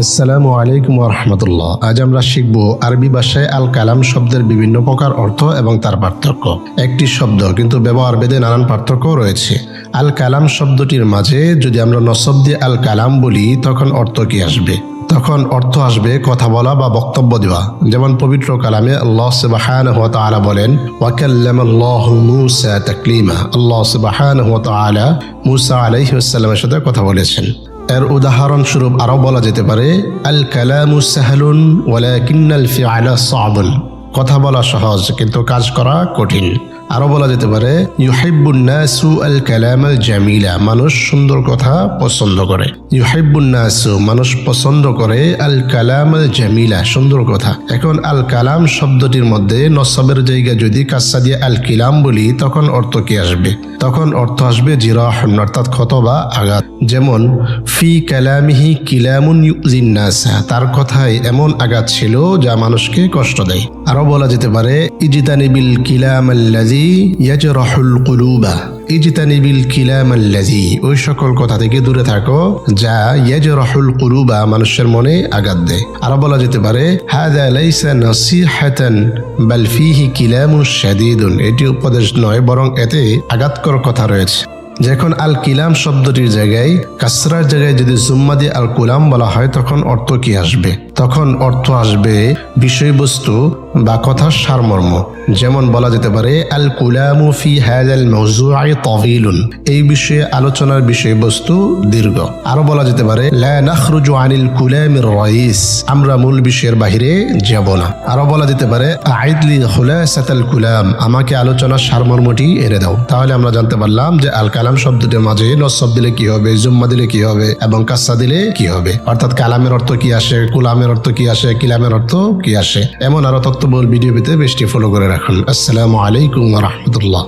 আসসালামু আলাইকুম রহমতুল্লাহ আজ আমরা শিখব আরবি ভাষায় আল কালাম শব্দের বিভিন্ন প্রকার অর্থ এবং তার পার্থক্য। একটি শব্দ, কিন্তু ব্যবহার ভেদে নানান পার্থক্য রয়েছে। আল কালাম শব্দটির মাঝে যদি আমরা নসব দিয়ে আল কালাম বলি, তখন অর্থ কি আসবে? তখন অর্থ আসবে কথা বলা বা বক্তব্য দেওয়া। যেমন পবিত্র কালামে আল্লাহ তাআলা বলেন মূসা তাকলিমা। তাআলা মূসা সাথে কথা বলেছেন। এর উদাহরণস্বরূপ আরও বলা যেতে পারে, আল কালামু সাহালুন ওয়ালাকিন্নাল ফিআলা সাবুন কথা বলা সহজ, কিন্তু কাজ করা কঠিন। আরও বলা যেতে পারে ইউহাইবুন নাসু আল কালাম আল জামিলা মানুষ সুন্দর কথা পছন্দ করে। ইউহাইবুন নাসু মানুষ পছন্দ করে আল কালাম আল জামিলা, সুন্দর কথা। এখন আল কালাম শব্দটির মধ্যে নসবের জায়গা যদি কাসা দিয়ে আল কিলাম বলি, তখন অর্থ কি আসবে? তখন অর্থ আসবে জিরাহন অর্থাৎ ক্ষত বা আঘাত। যেমন, ফি কালামিহি কিলামুন ইউজিন্নাসা তার কথায় এমন আঘাত ছিল যা মানুষকে কষ্ট দেয়। আরও বলা যেতে পারে ইজিতানিবিল কিলাম আল্লাজি ইয়াজরাহুল কুলুবা। ইজিতানিবিল কিলাম আল্লাজি ওই সকল কথা থেকে দূরে থাকো, যা ইয়াজরাহুল কুলুবা, মানুষের মনে আঘাত দেয়। আরও বলা যেতে পারে হাদা লাইসা নসিহাতান, বাল ফিহি কিলামুন শাদীদুন। এটি উপদেশ নয়, বরং এতে আঘাতকর কথা রয়েছে। যখন আল কিলাম শব্দটির জায়গায়, কাসরার জায়গায় যদি জুম্মা দিয়ে আল কুলাম বলা হয়, তখন অর্থ কি আসবে? তখন অর্থ আসবে বিষয়বস্তু বা কথার সারমর্ম। যেমন বলা যেতে পারে আল কুলামু ফি হাজাল এই বিষয়ে আলোচনার বিষয়বস্তু দীর্ঘ। আরও বলা যেতে পারে, লা আনিল কুলামির রাইস। আমরা মূল বিষয়ের বাহিরে যাব না। আরও বলা যেতে পারে আইদলি খুলাসাতাল কুলাম। আমাকে আলোচনার সারমর্মটি এনে দাও। তাহলে আমরা জানতে পারলাম যে আল কালাম শব্দটির মাঝে নসব দিলে কি হবে, জুম্মা দিলে কি হবে এবং কাসা দিলে কি হবে? অর্থাৎ কালামের অর্থ কি আসে, কুলামের অর্থ কি আসে, কিলামের অর্থ কি আসে? এমন আরও তত্ত্ববহুল ভিডিও পেতে বেশটি ফলো করে রাখুন। আসসালামু আলাইকুম রহমতুল্লাহ।